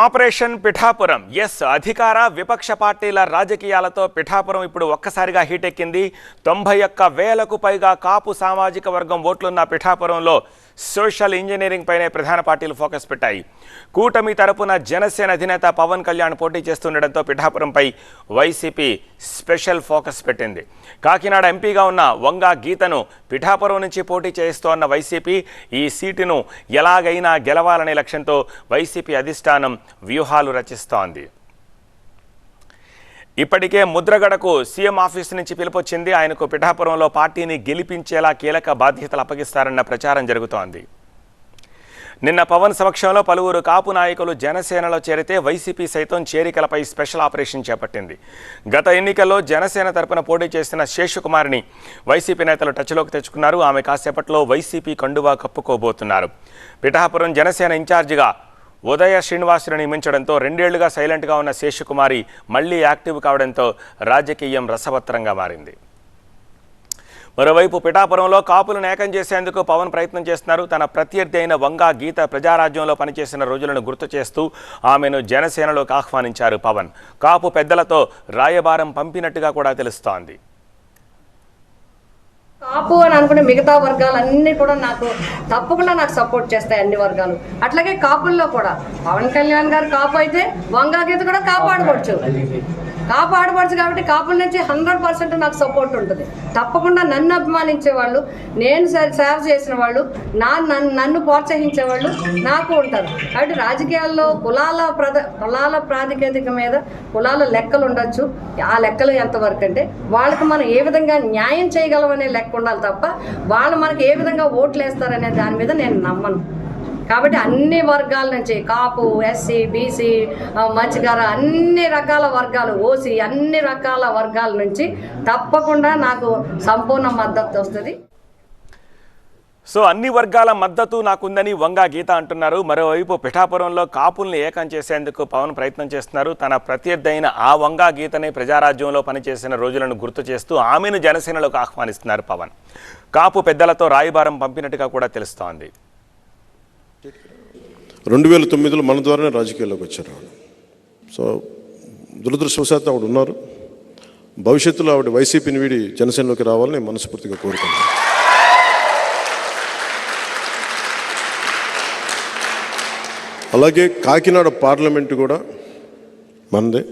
Operation Pithapuram. Yes అధికార విపక్ష పార్టీల రాజకీయాలతో పిఠాపురం ఇప్పుడు ఒక్కసారిగా హీట్ ఎక్కింది తొంభై ఒక్క వేలకు పైగా కాపు సామాజిక వర్గం ఓట్లున్న పిఠాపురంలో సోషల్ ఇంజనీరింగ్ పైనే ప్రధాన పార్టీలు ఫోకస్ పెట్టాయి. కూటమి తరపున జనసేన అధినేత పవన్ కళ్యాణ్ పోటీ చేస్తుండటంతో పిఠాపురంపై వైసీపీ స్పెషల్ ఫోకస్ పెట్టింది. కాకినాడ ఎంపీగా ఉన్న వంగా గీతను పిఠాపురం నుంచి పోటీ చేస్తోన్న వైసీపీ ఈ సీటును ఎలాగైనా గెలవాలనే లక్ష్యంతో వైసీపీ అధిష్టానం వ్యూహాలు రచిస్తోంది. ఇప్పటికే ముద్రగడకు సీఎం ఆఫీస్ నుంచి పిలుపొచ్చింది. ఆయనకు పిఠాపురంలో పార్టీని గెలిపించేలా కీలక బాధ్యతలు అప్పగిస్తారన్న ప్రచారం జరుగుతోంది. నిన్న పవన్ సమక్షంలో పలువురు కాపు నాయకులు జనసేనలో చేరితే వైసీపీ సైతం చేరికలపై స్పెషల్ ఆపరేషన్ చేపట్టింది. గత ఎన్నికల్లో జనసేన తరపున పోటీ చేసిన శేషుకుమార్ని వైసీపీ నేతలు టచ్లోకి తెచ్చుకున్నారు. ఆమె కాసేపట్లో వైసీపీ కండువా కప్పుకోబోతున్నారు. పిఠాపురం జనసేన ఇన్ఛార్జిగా ఉదయ శ్రీనివాసును నియమించడంతో రెండేళ్ళుగా సైలెంట్గా ఉన్న శేషకుమారి మళ్ళీ యాక్టివ్ కావడంతో రాజకీయం రసవత్తరంగా మారింది. మరోవైపు పిఠాపురంలో కాపులను ఏకం చేసేందుకు పవన్ ప్రయత్నం చేస్తున్నారు. తన ప్రత్యర్థి అయిన వంగా గీత ప్రజారాజ్యంలో పనిచేసిన రోజులను గుర్తు చేస్తూ ఆమెను జనసేనలోకి ఆహ్వానించారు పవన్. కాపు పెద్దలతో రాయబారం పంపినట్టుగా కూడా తెలుస్తోంది. కాపు అని అనుకునే మిగతా వర్గాలు అన్నీ కూడా నాకు తప్పకుండా నాకు సపోర్ట్ చేస్తాయి అన్ని వర్గాలు. అట్లాగే కాపుల్లో కూడా. పవన్ కళ్యాణ్ గారు కాపు అయితే వంగా గీత కూడా కాపాడుకోవచ్చు. కాపాడబడచ్చు కాబట్టి కాపుల నుంచి హండ్రెడ్ పర్సెంట్ నాకు సపోర్ట్ ఉంటుంది. తప్పకుండా నన్ను అభిమానించే వాళ్ళు నేను సేవ చేసిన వాళ్ళు నా నన్ను నన్ను ప్రోత్సహించే వాళ్ళు నాకు ఉంటారు. కాబట్టి రాజకీయాల్లో కులాల ప్రద కులాల ప్రాతిపదిక మీద కులాల లెక్కలు ఉండొచ్చు. ఆ లెక్కలు ఎంతవరకు అంటే వాళ్ళకి మనం ఏ విధంగా న్యాయం చేయగలం అనే లెక్క ఉండాలి తప్ప వాళ్ళు మనకి ఏ విధంగా ఓట్లు వేస్తారనే దాని మీద నేను నమ్మను. కాబట్టి అన్ని వర్గాల నుంచి కాపు ఎస్సీ బీసీ మత్స్యకార అన్ని రకాల వర్గాలు ఓసీ అన్ని రకాల వర్గాల నుంచి తప్పకుండా నాకు సంపూర్ణ మద్దతు వస్తుంది. సో అన్ని వర్గాల మద్దతు నాకుందని వంగా గీత అంటున్నారు. మరోవైపు పిఠాపురంలో కాపుల్ని ఏకం చేసేందుకు పవన్ ప్రయత్నం చేస్తున్నారు. తన ప్రత్యర్థి అయిన ఆ వంగా గీతనే ప్రజారాజ్యంలో పనిచేసిన రోజులను గుర్తు చేస్తూ ఆమెను జనసేనలోకి ఆహ్వానిస్తున్నారు పవన్. కాపు పెద్దలతో రాయబారం పంపినట్టుగా కూడా తెలుస్తోంది. రెండు వేల తొమ్మిదిలో మన ద్వారానే రాజకీయాల్లోకి వచ్చారు ఆవిడ. సో దురదృష్టవశాత్తు ఆవిడ ఉన్నారు. భవిష్యత్తులో ఆవిడ వైసీపీని వీడి జనసేనలోకి రావాలని మనస్ఫూర్తిగా కోరుకున్నాను అలాగే కాకినాడ పార్లమెంటు కూడా మనదే.